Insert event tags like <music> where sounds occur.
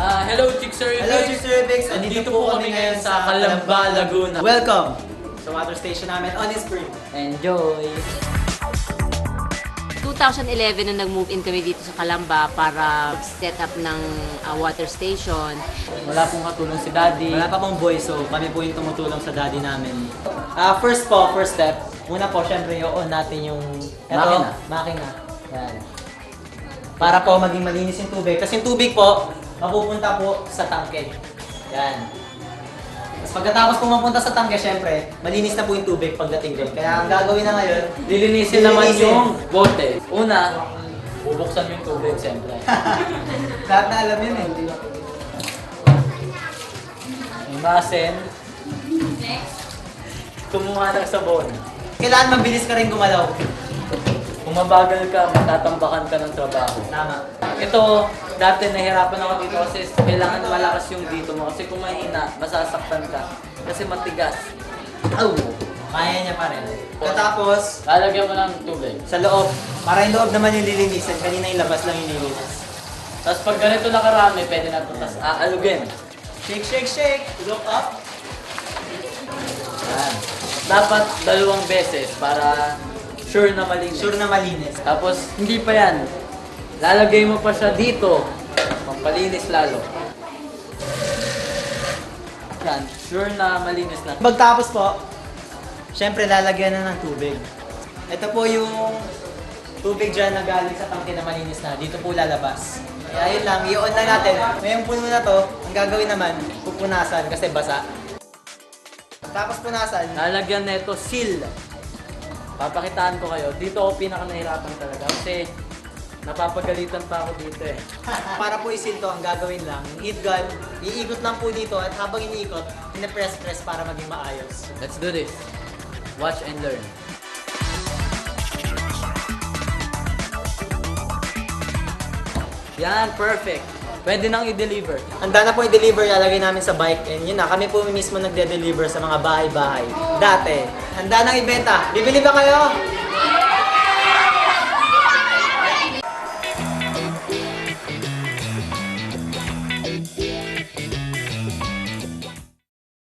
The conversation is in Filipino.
Sir Hello, Vic. Sir Vix. Andito po kami ngayon sa Calamba, Laguna. Welcome sa water station namin on Spring. Enjoy! 2011 nung nag-move in kami dito sa Calamba para set up ng ah, water station. Wala pong katulong si Daddy. Wala pa pong boy, so kami po yung tumutulong sa daddy namin. Ah, first po, first step. Una po, syempre, i-on natin yung eto, Makina. makina. Yan. Para po maging malinis yung tubig. Kasi yung tubig po, mapupunta po sa tangke. Yan. Tapos pagkatapos po mapunta sa tangke, syempre, malinis na po yung tubig pagdating doon. Kaya ang gagawin na ngayon, Lilinisin naman Lilinisin. yung bote. Una, <laughs> bubuksan yung tubig, siyempre. <laughs> lahat na alam yun eh. Imasin. Kumuha ng sabon. Kailangan mabilis ka rin gumalaw. Kung mabagal ka, matatambakan ka ng trabaho. Tama. Ito, dati nahirapan ako dito kasi kailangan malakas yung dito mo. Kasi kung mahina, masasaktan ka. Kasi matigas. Au! Kaya niya pa rin. Katapos, Lalagyan mo ng tubig. sa loob, para yung loob naman yung lilinisin, kanina yung labas lang yung nilinis. Tapos pag ganito na karami, pwede na ito. Tapos aalugin. Shake, shake, shake! Look up! Yan. Dapat dalawang beses para sure na malinis. Sure na malinis. Tapos, hindi pa yan. Lalagay mo pa siya dito. Pampalinis lalo. Yan. Sure na malinis na. Pagtapos po, syempre lalagyan na ng tubig. Ito po yung tubig dyan na galing sa tangke na malinis na. Dito po lalabas. Kaya yun lang, i-on na natin. Ngayong puno na to, ang gagawin naman, pupunasan kasi basa. Tapos punasan, Lalagyan na ito seal. Papakitaan ko kayo. Dito ako pinaka nahirapan talaga. Kasi napapagalitan pa ako dito eh. <laughs> para po isin to, ang gagawin lang, heat gun, iikot lang po dito at habang iniikot, pinapress-press para maging maayos. Let's do this. Watch and learn. Yan, perfect. Pwede nang i-deliver. Handa na po i-deliver, lalagay namin sa bike and yun na, kami po mismo nagde-deliver sa mga bahay-bahay. Dati, handa nang ibenta. Bibili ba kayo?